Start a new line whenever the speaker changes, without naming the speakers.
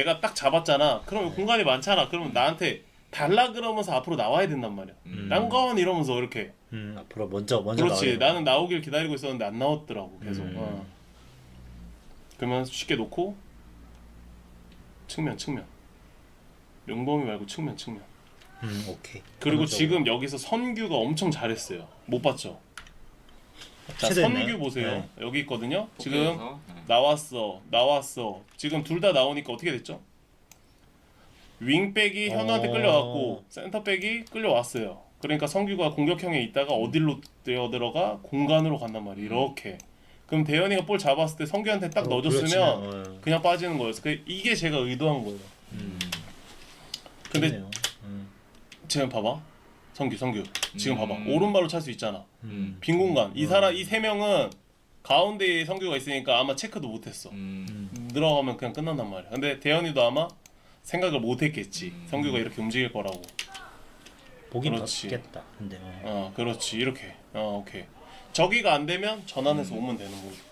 내가 딱 잡았잖아. 그러면 공간이 많잖아. 그러면 나한테 달라 그러면서 앞으로 나와야 된단 말이야.
음.
난건 이러면서 이렇게.
음, 앞으로 먼저 먼저
그렇지. 나는 나오길 기다리고 있었는데 안 나왔더라고. 계속.
음.
어. 그러면 쉽게 놓고 측면 측면. 용범이 말고 측면 측면.
음, 오케이.
그리고 지금 여기서 선규가 엄청 잘했어요. 못 봤죠? 자? 선규 보세요.
네.
여기 있거든요. 지금
네.
나왔어, 나왔어. 지금 둘 다 나오니까 어떻게 됐죠? 윙백이 현우한테
어.
끌려왔고 센터백이 끌려왔어요. 그러니까 성규가 공격형에 있다가 어디로 뛰어들어가 공간으로 간단 말이야. 이렇게. 그럼 대현이가 볼 잡았을 때 성규한테 딱
어,
넣어줬으면
그렇지. 어,
그냥 빠지는 거였어. 그 이게 제가 의도한 거예요.
음.
근데.
음,
지금 봐봐. 성규, 성규. 지금
음.
봐봐. 오른발로 찰 수 있잖아.
음.
빈 공간. 이 사람 이 세 명은 가운데에 성규가 있으니까 아마 체크도 못했어.
음.
음.
들어가면 그냥 끝난단 말이야. 근데 대현이도 아마 생각을 못했겠지.
음.
성규가 이렇게 움직일 거라고.
보긴
그렇지.
봤겠다. 근데 어.
어, 그렇지. 이렇게. 어, 오케이. 저기가 안 되면 전환해서 오면 되는 거고.